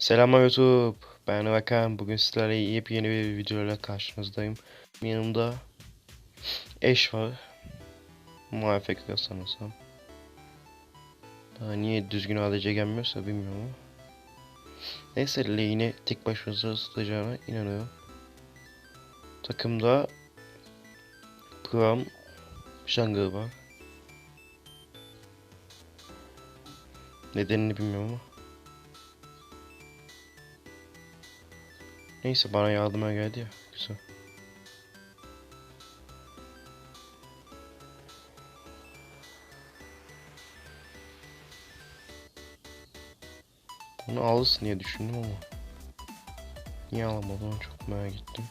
Selam YouTube. Ben Hakan. Bugün sizlerle yepyeni bir videoyla karşınızdayım. Yanımda eş var. Muafek sanırsam. Daha niye düzgün ADC gelmiyorsa bilmiyorum ama. Neyse lane'i tek başımıza ısıtacağına inanıyorum. Takımda Pram, Jungle var. Nedenini bilmiyorum ama. Neyse bana yardıma geldi ya. Güzel. Bunu alırsın diye düşündüm ama. Niye alamadın çok merak ettim.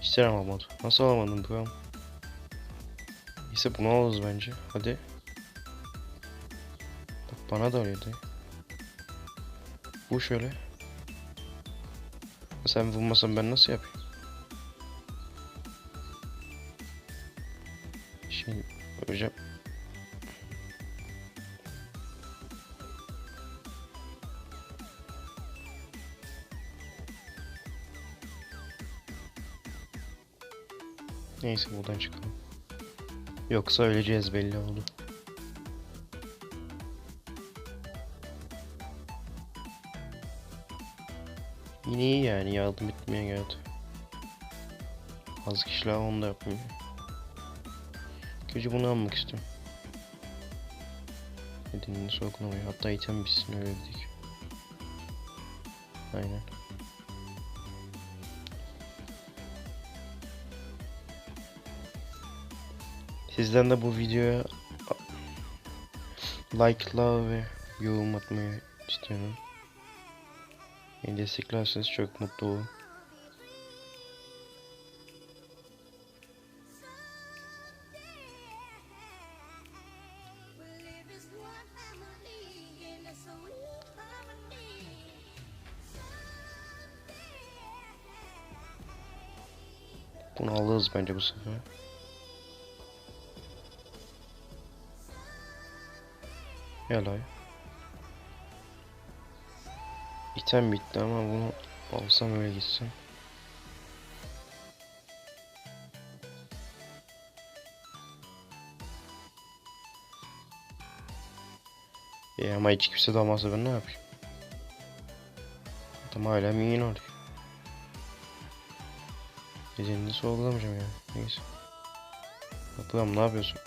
Hiç alamadı. Nasıl alamadın Bram? Neyse bunu alırız bence. Hadi. Bak bana da öyleydi. Bu şöyle. Sen vurmasan ben nasıl yapayım? Şimdi hocam. Neyse buradan çıkalım. Yoksa öleceğiz belli oldu. Yine iyi yani yardım etmeye geldi. Az kişiler onu da yapmıyor. Gece bunu almak istiyorum. Nedenini sorgulamayı. Hatta item bitsin öyle dedik. Aynen. Sizden de bu videoya like'la ve yorum atmayı istiyorum. Beni desteklerseniz çok mutlu olurum. Bunu alırız bence bu sefer. Helal. İtem bitti ama bunu alsam öyle gitsin. E ama hiç kimse dalmazsa ben ne yapayım? Adam hala minyon oluyor. Gecenin sorgulamayacağım yani. Neyse. Bakalım ne yapıyorsun?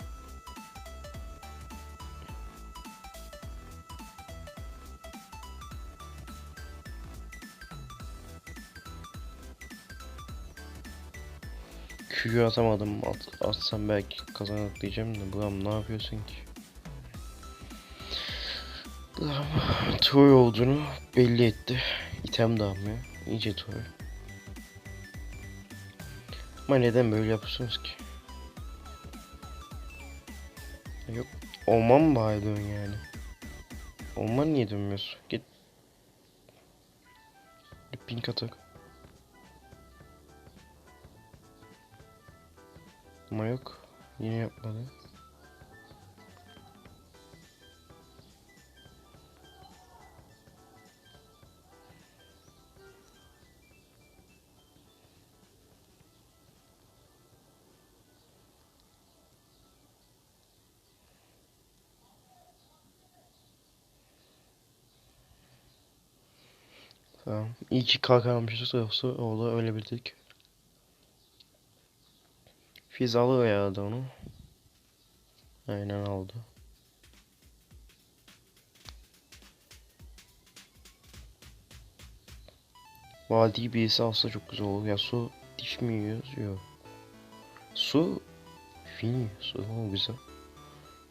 Q'yu atamadım. At, atsam belki kazanır diyeceğim de Bram ne yapıyorsun ki? Bram Troy olduğunu belli etti. İtem de almıyor. İyice Troy. Ama neden böyle yapıyorsunuz ki? Yok. Orman mı bari dön yani? Orman niye dönmüyorsun? Git. Bir pink atak. Ama yok. Yine yapmadı. Tamam. İyi ki kalkamamışız yoksa orada öyle bildik. Fiz alıyor ya da onu. Aynen aldı. Vadi birisi alsa çok güzel olur. Ya su diş mi yiyoruz? Yok. Su fin su o güzel.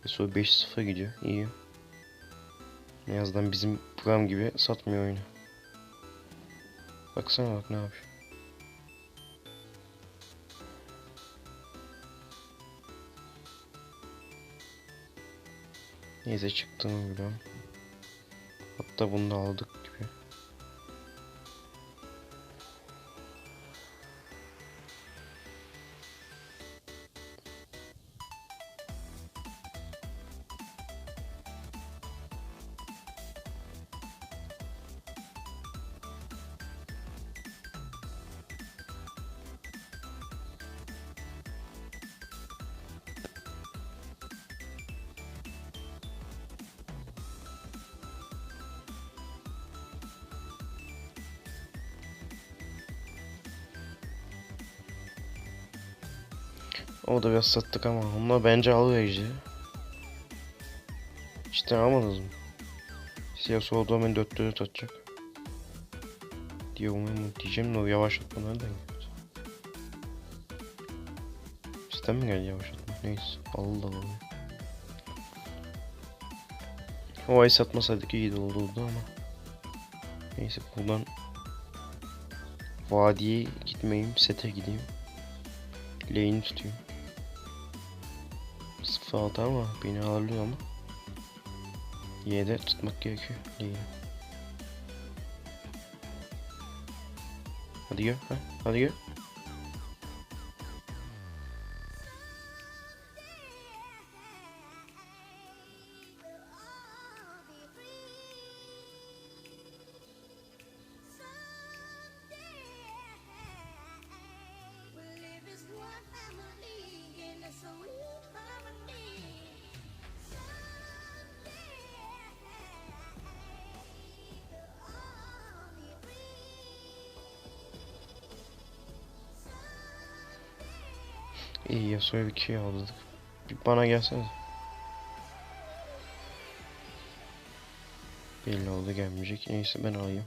E, su 5-0 gidiyor. İyi. En azından bizim program gibi satmıyor oyunu. Baksana bak ne yapıyor. Neyse çıktığını biliyorum. Hatta bunu da aldık O da biraz sattık ama onlar bence alıyor işte. Almadınız mı? Siyah sol domen 4 4 atacak. Diye umuyorum diyeceğim de o yavaşlatma nereden geldi? Sistem mi geldi yavaşlatma? Neyse. Allah Allah. O ay satmasaydık iyi olurdu ama. Neyse buradan Vadiye gitmeyeyim, sete gideyim. Lane'i tutayım. 0-6 ama beni ağırlıyor ama. Y'de tutmak gerekiyor lane'i. Hadi gel, ha? hadi gel. İyi Yasuo'ya bir key aldık. Bir bana gelsene. Belli oldu gelmeyecek. Neyse ben alayım.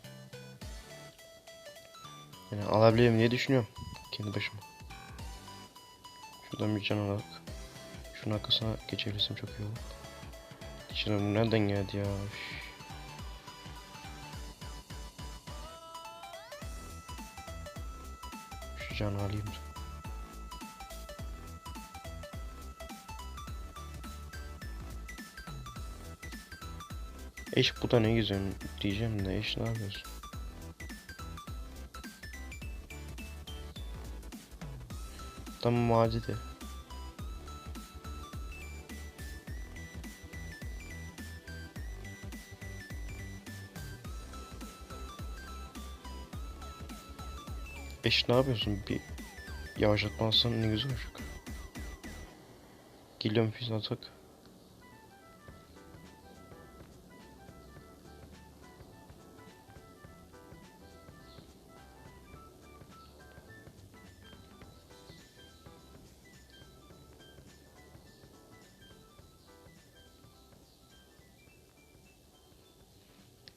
Yani alabilirim diye düşünüyorum. Kendi başıma. Şuradan bir can alarak. Şunun arkasına geçebilirsem çok iyi olur. Bu nereden geldi ya? Üf. Şu canı alayım. Eş bu da ne güzel diyeceğim de eş ne yapıyorsun? Tamam hadi de. Eş ne yapıyorsun? Bir yavaşlatmazsan ne güzel olacak. Geliyorum füze atak.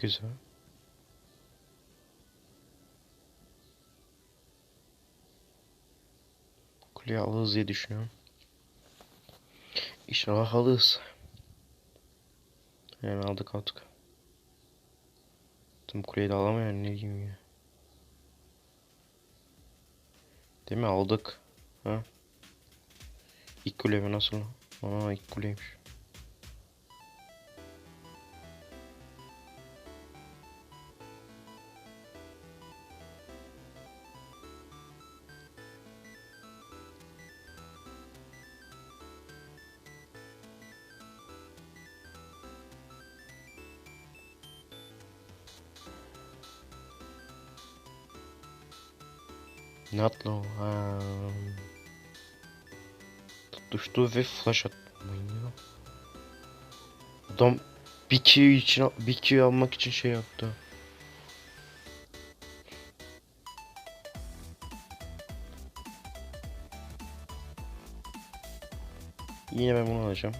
Güzel. Kuleyi alırız diye düşünüyorum. İnşallah alırız. Yani aldık aldık. Tüm kuleyi de alamayan ne diyeyim ya. Değil mi aldık. Ha? İlk kule mi nasıl? Aa ilk kuleymiş. Ne attı o? Ha. Tutuştu ve flash attı. Manyak. Adam bir kill için bir kill almak için şey yaptı. Yine ben bunu alacağım.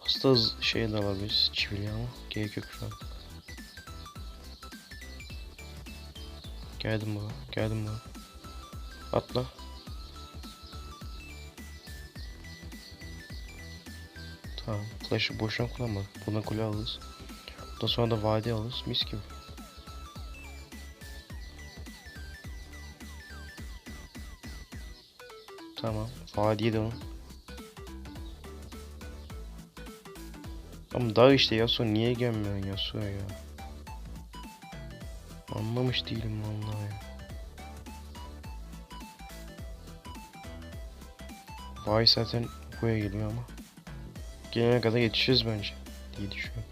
Hasta şey de alabiliriz. Çivili ama gerek yok şu an. Geldim baba. Geldim baba. Atla. Tamam. Flash'ı boşuna kullanmadık. Buna kule alırız. Ondan sonra da vade alırız. Mis gibi. Tamam. Vadiye de alın. Ama daha işte Yasuo niye gelmiyor Yasuo ya? Anlamış değilim vallahi. Vay zaten buraya geliyor ama. Gelene kadar yetişiriz bence diye düşünüyorum.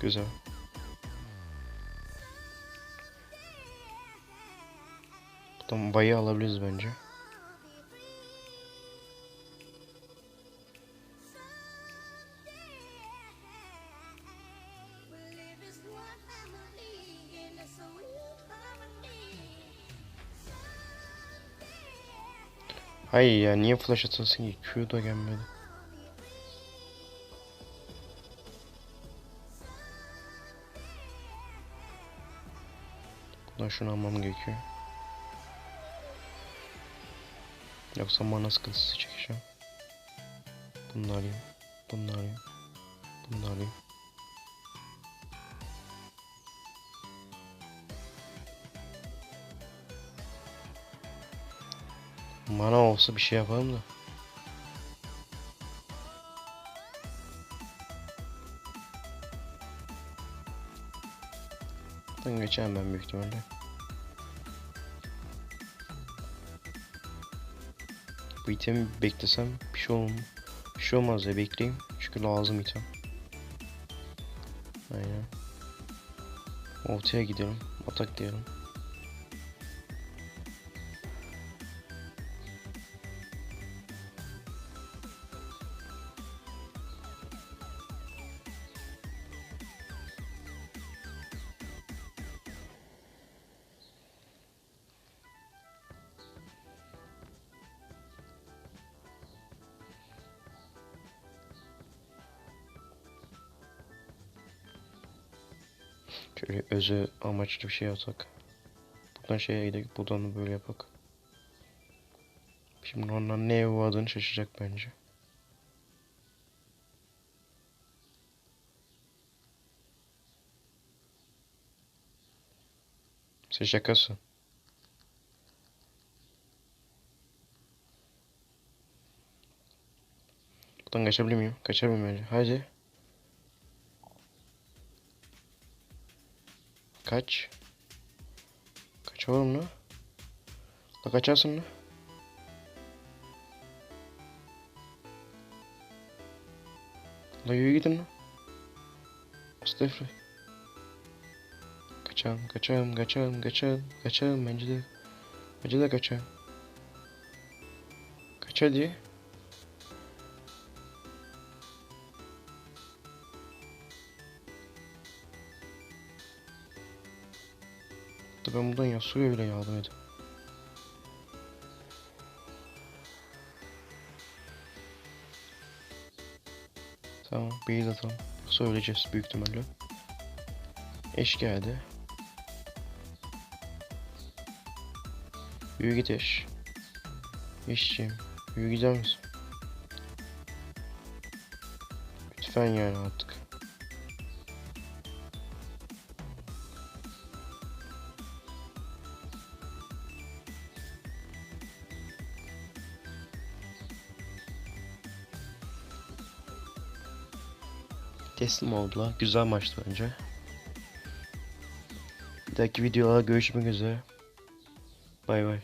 Güzel. Tamam bayı alabiliriz bence. Hayır ya niye flash atılsın ki? Q da gelmedi. Buradan şunu almam gerekiyor. Yoksa mana sıkıntısı çekeceğim. Bunu alayım. Bunu alayım. Bunu alayım. Mana olsa bir şey yapalım da. Ben geçeceğim ben büyük ihtimalle. Bu itemi beklesem bir şey olmaz. Bir şey olmaz ya bekleyeyim. Çünkü lazım item. Aynen. Ortaya gidelim. Atak diyelim. Şöyle özü amaçlı bir şey yapsak. Buradan şeye gidelim. Buradan da böyle yapak. Şimdi onlar ne adını şaşacak bence. Sen şakasın. Buradan kaçabilir miyim? Kaçabilir miyim bence? Hadi. Kaç. Kaç oğlum lan? La kaçarsın lan. La yürü gidin lan. Stefre. Kaçalım, kaçalım, kaçalım, kaçalım, kaçalım bence de. Bence de kaçalım. Kaç hadi. Da ben buradan Yasuo'ya bile yardım edeyim. Tamam, beyaz atalım. Söyleyeceğiz büyük ihtimalle. Eş geldi. Yürü git eş. Eşciğim, yürü gider misin? Lütfen yani artık. Teslim oldular. Güzel maçtı bence. Bir dahaki videolarda görüşmek üzere. Bay bay.